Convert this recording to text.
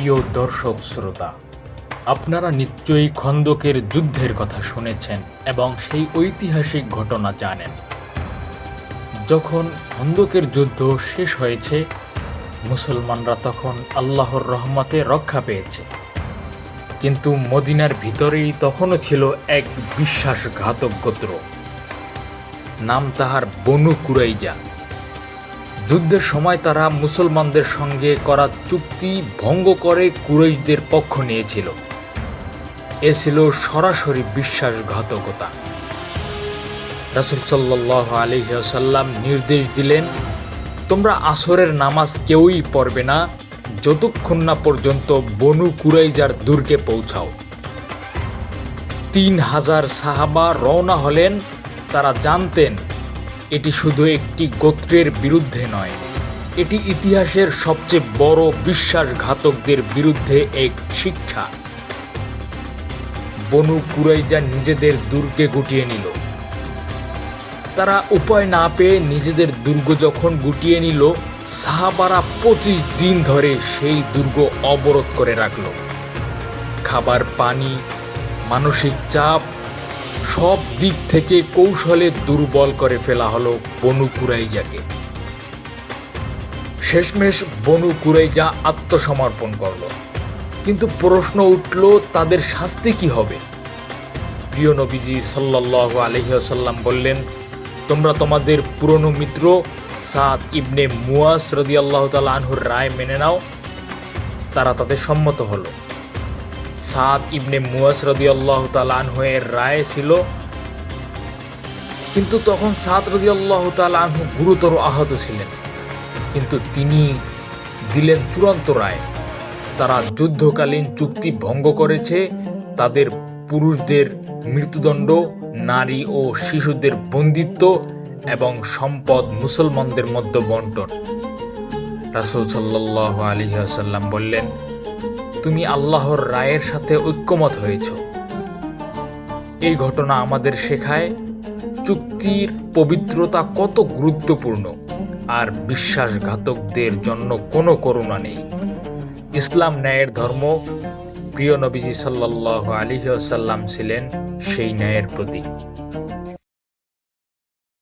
প্রিয় দর্শক শ্রোতা, আপনারা নিশ্চয়ই খন্দকের যুদ্ধের কথা শুনেছেন এবং সেই ঐতিহাসিক ঘটনা জানেন। যখন খন্দকের যুদ্ধ শেষ হয়েছে, মুসলমানরা তখন আল্লাহর রহমতে রক্ষা পেয়েছে। কিন্তু মদিনার ভিতরেই তখনও ছিল এক বিশ্বাসঘাতক গোত্র। নাম তাহার বনু কুরাইজা। যুদ্ধের সময় তারা মুসলমানদের সঙ্গে করা চুক্তি ভঙ্গ করে কুরাইশদের পক্ষ নিয়েছিল। এ ছিল সরাসরি বিশ্বাসঘাতকতা। রাসুল সাল্লাহ আলহিহাসাল্লাম নির্দেশ দিলেন, তোমরা আসরের নামাজ কেউই পড়বে না, যতক্ষণ না পর্যন্ত বনু কুরাইজার দুর্গে পৌঁছাও। তিন হাজার সাহাবা রওনা হলেন, তারা জানতেন এটি শুধু একটি গোত্রের বিরুদ্ধে নয়, এটি ইতিহাসের সবচেয়ে বড় বিশ্বাসঘাতকদের বিরুদ্ধে এক শিক্ষা। বনু কুরাইজা নিজেদের দুর্গে গুটিয়ে নিল। তারা উপায় না পেয়ে নিজেদের দুর্গ যখন গুটিয়ে নিল, সাহাবারা পঁচিশ দিন ধরে সেই দুর্গ অবরোধ করে রাখল। খাবার, পানি, মানসিক চাপ সব দিক থেকে কৌশলে দুর্বল করে ফেলা হলো বনু কুরাইজাকে। শেষমেশ বনু কুরাইজা আত্মসমর্পণ করল। কিন্তু প্রশ্ন উঠল, তাদের শাস্তি কি হবে? প্রিয় নবীজি সাল্লাহ আলহিহাসাল্লাম বললেন, তোমরা তোমাদের পুরনো মিত্র সাদ ইবনে মুয়াস রদি আল্লাহ তালা আনহুর রায় মেনে নাও। তারা তাদের সম্মত হলো। সাদ ইবনে মুয়াস রদি আল্লাহ তালানহের রায় ছিল, কিন্তু তখন সাদ আল্লাহ তালানহু গুরুতর আহত ছিলেন। কিন্তু তিনি দিলেন চূড়ান্ত রায়। তারা যুদ্ধকালীন চুক্তি ভঙ্গ করেছে, তাদের পুরুষদের মৃত্যুদণ্ড, নারী ও শিশুদের বন্দিত্ব এবং সম্পদ মুসলমানদের মধ্যে বন্টন রাসুল সাল্লাহ আলী আসাল্লাম বললেন তুমি আল্লাহর রায়ের সাথে ঐক্যমত হয়েছ। এই ঘটনা আমাদের শেখায় চুক্তির পবিত্রতা কত গুরুত্বপূর্ণ আর বিশ্বাসঘাতকদের জন্য কোনো করুণা নেই। ইসলাম ন্যায়ের ধর্ম, প্রিয় নবীজি সাল্লাহ আলী সাল্লাম ছিলেন সেই ন্যায়ের প্রতীক।